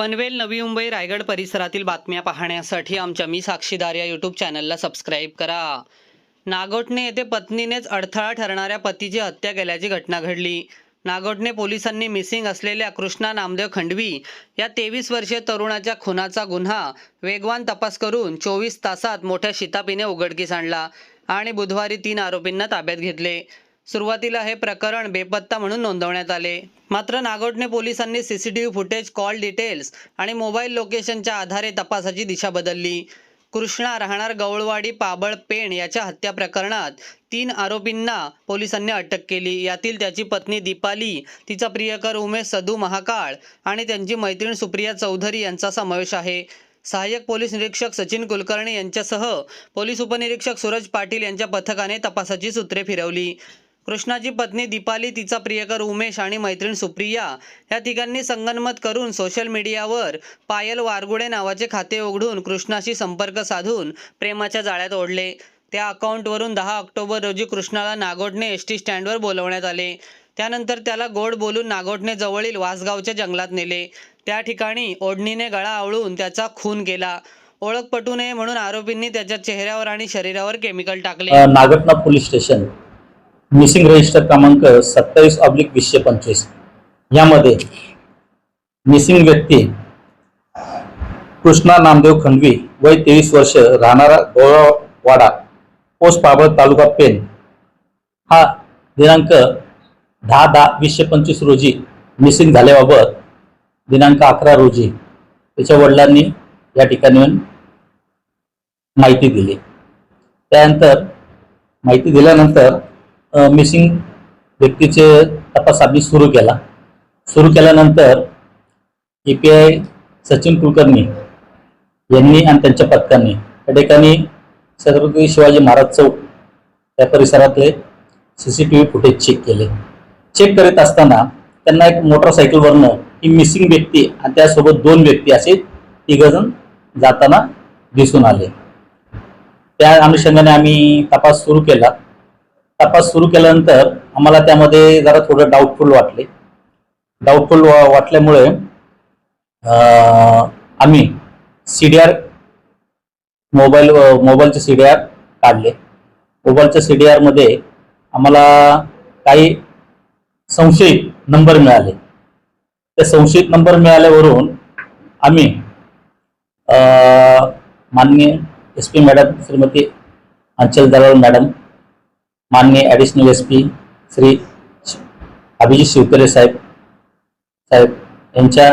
पनवेल नवी मुंबई रायगड परिसरातील बातम्या पाहण्यासाठी आमच्या मी साक्षीदार या यूट्यूब चॅनलला सबस्क्राईब करा. नागोठणे येथे पत्नीनेच अडथळा ठरणाऱ्या पतीची हत्या केल्याची घटना घडली. नागोठणे पोलिसांनी मिसिंग असलेल्या कृष्णा नामदेव खंडवी या तेवीस वर्षीय तरुणाच्या खुनाचा गुन्हा वेगवान तपास करून चोवीस तासात मोठ्या शितापीने उघडकीस आणला आणि बुधवारी तीन आरोपींना ताब्यात घेतले. सुरुवातीला हे प्रकरण बेपत्ता म्हणून नोंदवण्यात आले. मात्र नागोटणे पोलिसांनी सीसीटीव्ही फुटेज कॉल डिटेल्स आणि मोबाईल लोकेशनच्या आधारे तपासाची दिशा बदलली. कृष्णा राहणार गवळवाडी पाबळ पेण याच्या हत्या प्रकरणात तीन आरोपींना पोलिसांनी अटक केली. यातील त्याची पत्नी दीपाली तिचा प्रियकर उमेश सदू महाकाळ आणि त्यांची मैत्रीण सुप्रिया चौधरी यांचा समावेश आहे. सहाय्यक पोलीस निरीक्षक सचिन कुलकर्णी यांच्यासह पोलीस उपनिरीक्षक सूरज पाटील यांच्या पथकाने तपासाची सूत्रे फिरवली. कृष्णाची पत्नी दीपाली तिचा प्रियकर उमेश आणि मैत्रीण सुप्रिया या तिघांनी संगनमत करून सोशल मीडियावर पायल वारगुडे नावाचे खाते उघडून कृष्णाशी संपर्क साधून प्रेमाच्या जाळ्यात ओढले. त्या अकाउंटवरून दहा ऑक्टोबर रोजी कृष्णाला नागोठणे एस टी स्टँडवर बोलवण्यात आले. त्यानंतर त्याला गोड बोलून नागोठणे जवळील वासगावच्या जंगलात नेले. त्या ठिकाणी ओढणीने गळा आवळून त्याचा खून केला. ओळख पटू नये म्हणून आरोपींनी त्याच्या चेहऱ्यावर आणि शरीरावर केमिकल टाकले. Nagothane police station. Missing register क्रमांक सत्तावीस ऑब्लिक वीसशे पंचवीस. यामध्ये मिसिंग व्यक्ती कृष्णा नामदेव खंडवी वय तेवीस वर्ष राहणारा गोळावाडा पोस्ट पाबळ तालुका पेन हा दिनांक दहा दहा वीसशे पंचवीस रोजी मिसिंग झाल्याबाबत दिनांक अकरा रोजी त्याच्या वडिलांनी या ठिकाणी माहिती दिली. त्यानंतर माहिती दिल्यानंतर मिसिंग व्यक्तीचे तपास आम्ही सुरू केला. सुरू केल्यानंतर A P I Sachin Kulkarni यांनी आणि त्यांच्या पथकांनी त्या ठिकाणी छत्रपती शिवाजी महाराज चौक त्या परिसरातले C C T V footage check केले. चेक करीत असताना त्यांना एक मोटरसायकलवरनं ही मिसिंग व्यक्ती आणि त्यासोबत दोन व्यक्ती असे तिघजण जाताना दिसून आले. त्या अनुषंगाने आम्ही तपास सुरू केला. तपास सुरू केल्यानंतर आम्हाला त्यामध्ये जरा थोडं डाऊटफुल वाटले. डाऊटफुल वाटल्यामुळे आम्ही सी डी आर मोबाईल मोबाईलचे सी डी आर काढले. मोबाईलच्या सी डी आरमध्ये आम्हाला काही संशयित नंबर मिळाले. त्या संशयित नंबर मिळाल्यावरून आम्ही माननीय एस पी मॅडम श्रीमती अंचल दलाल मॅडम माननीय additional S P Shri Abhijit Shivkare साहेब साहेब यांच्या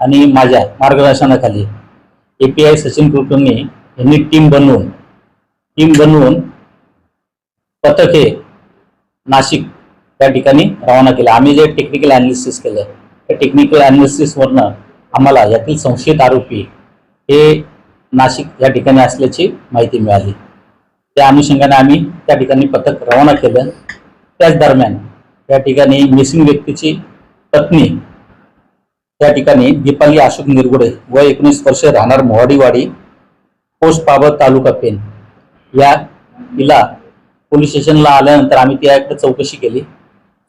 आणि माझ्या मार्गदर्शनाखाली A P I Sachin Kulkarni यांनी टीम बनवून टीम बनवून पथक हे नाशिक त्या ठिकाणी रवाना केलं. आम्ही जे टेक्निकल अनालिसिस केलं त्या टेक्निकल अनालिसिसवरनं आम्हाला यातील संशयित आरोपी हे नाशिक या ठिकाणी असल्याची माहिती मिळाली. त्या अनुषंगाने आम्ही त्या ठिकाणी पथक रवाना केलं. त्याच दरम्यान त्या ठिकाणी मिसिंग व्यक्तीची पत्नी त्या ठिकाणी दीपाली अशोक निरगुडे वय एकोणीस वर्ष राहणार मोहाडीवाडी पोस्ट पाबत तालुका पेन या हिला पोलीस स्टेशनला आल्यानंतर आम्ही त्याकडे चौकशी केली.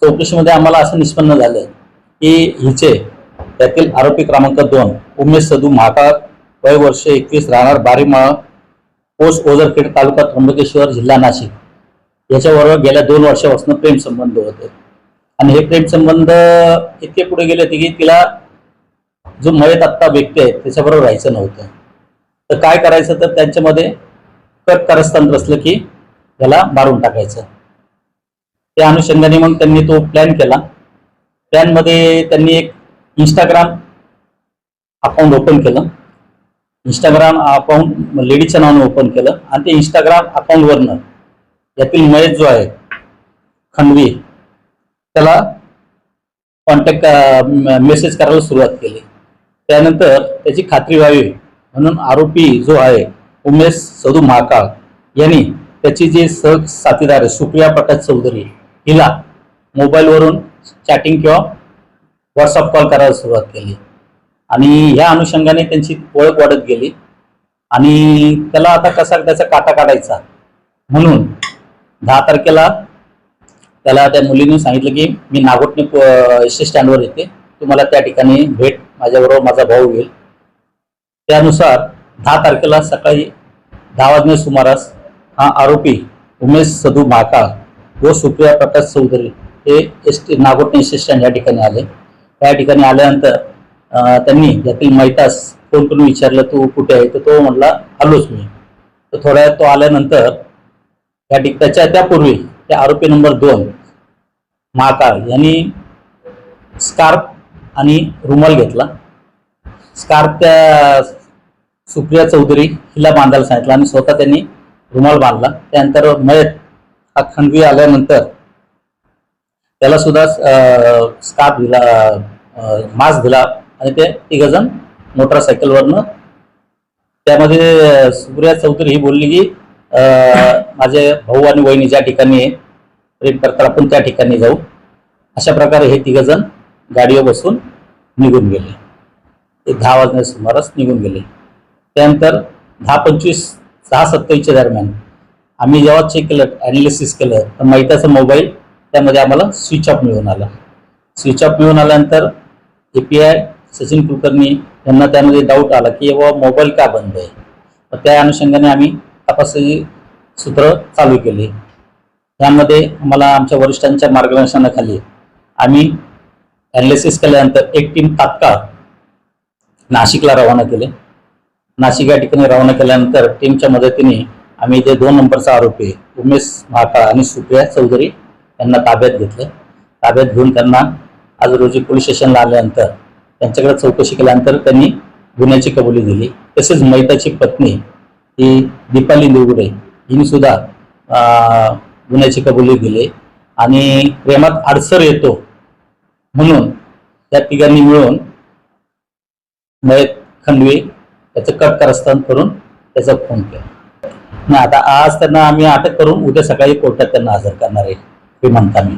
चौकशीमध्ये आम्हाला असं निष्पन्न झालं की हिचे त्यातील आरोपी क्रमांक दोन उमेश सदू महाकाळ वय वर्ष एकवीस राहणार बारीमाळ पोस्ट ओझरखेड तालुका त्र्यंबकेश्वर जिल्हा नाशिक. याच्याबरोबर गेल्या दोन वर्षापासून प्रेम संबंध होते. आणि हे प्रेम संबंध इतके पुढे गेले होते की तिला जो मयत आत्ता व्यक्ती आहे त्याच्याबरोबर राहायचं नव्हतं. तर काय करायचं तर त्यांच्यामध्ये कट कारस्थान असलं की त्याला मारून टाकायचं. त्या अनुषंगाने मग त्यांनी तो प्लॅन केला. प्लॅनमध्ये त्यांनी एक इंस्टाग्राम अकाउंट ओपन केलं. इंस्टाग्राम अकाउंट लेडीच्या नावाने ओपन केलं. आणि ते इंस्टाग्राम अकाउंटवरनं यातील महेश जो आहे खंडवी त्याला कॉन्टॅक्ट मेसेज करायला सुरुवात केली. त्यानंतर त्याची खात्री व्हावी म्हणून आरोपी जो आहे उमेश सदू महाकाळ यांनी त्याची जी सह साथीदार आहे सुप्रिया प्रकाश चौधरी हिला मोबाईलवरून चॅटिंग किंवा व्हॉट्सअप कॉल करायला सुरुवात केली. आणि ह्या अनुषंगाने त्यांची ओळख वाढत गेली. आणि त्याला आता कसा त्याचा काटा काढायचा? म्हणून दहा तारखेला त्याला त्या मुलीने सांगितलं की मी नागोटणे एस टी स्टँडवर येते. तुम्हाला त्या ठिकाणी भेट माझ्याबरोबर माझा भाऊ येईल. त्यानुसार दहा तारखेला सकाळी दहा वाजण्या सुमारास हा आरोपी उमेश सधू महाकाळ व सुप्रिया प्रकाश चौधरी हे S T Nagothane S T stand या ठिकाणी आले. त्या ठिकाणी आल्यानंतर त्यांनी यातील मैतास फोन करून विचारलं तू कुठे आहे? तर तो म्हटला आलोच मी. तर थोड्या वेळात तो आल्यानंतर त्या ठिक त्याच्या त्यापूर्वी त्या आरोपी नंबर दोन महाकाळ यांनी स्कार्फ आणि रुमाल घेतला. स्कार्फ त्या सुप्रिया चौधरी हिला बांधायला सांगितलं आणि स्वतः त्यांनी रुमाल बांधला. त्यानंतर मयत हा खंडवी आल्यानंतर त्याला सुद्धा स्कार्फ दिला मास्क दिला. आणि ते तिघजण मोटरसायकलवरनं. त्यामध्ये सुप्रिया चौधरी ही बोलली की माझे भाऊ आणि वहिनी ज्या ठिकाणी प्रेम करतात आपण त्या ठिकाणी जाऊ. अशा प्रकारे हे तिघजण गाडीवर बसून निघून गेले. ते दहा वाजण्या सुमारास निघून गेले. त्यानंतर दहा पंचवीस सहा सत्तावीसच्या दरम्यान आम्ही जेव्हा चेक केलं ॲनालिसिस केलं तर मैताचा मोबाईल त्यामध्ये आम्हाला स्विच ऑफ मिळून आला. स्विच ऑफ मिळून आल्यानंतर A P I Sachin Kulkarni यांना त्यामध्ये डाऊट आला की बाबा मोबाईल का बंद आहे? त्या अनुषंगाने आम्ही तपासाची सूत्र चालू केली. त्यामध्ये आम्हाला आमच्या वरिष्ठांच्या मार्गदर्शनाखाली आम्ही ॲनालिसिस केल्यानंतर एक टीम तात्काळ नाशिकला रवाना केले. नाशिक या ठिकाणी रवाना केल्यानंतर टीमच्या मदतीने आम्ही ते दोन नंबरचा आरोपी उमेश महाकाळ आणि सुप्रिया चौधरी यांना ताब्यात घेतलं. ताब्यात घेऊन त्यांना आज रोजी पोलीस स्टेशनला आल्यानंतर त्यांच्याकडे चौकशी केल्यानंतर त्यांनी गुन्ह्याची कबुली दिली. तसेच मैताची पत्नी ही दीपाली निवडे हिने सुद्धा गुन्ह्याची कबुली दिली. आणि प्रेमात अडसर येतो म्हणून त्या तिघांनी मिळून मयत खंडवे त्याचं कट कारस्थान करून त्याचा फोन केला. आणि आता आज त्यांना आम्ही अटक करून उद्या सकाळी कोर्टात त्यांना हजर करणार आहे. हे म्हणता मी.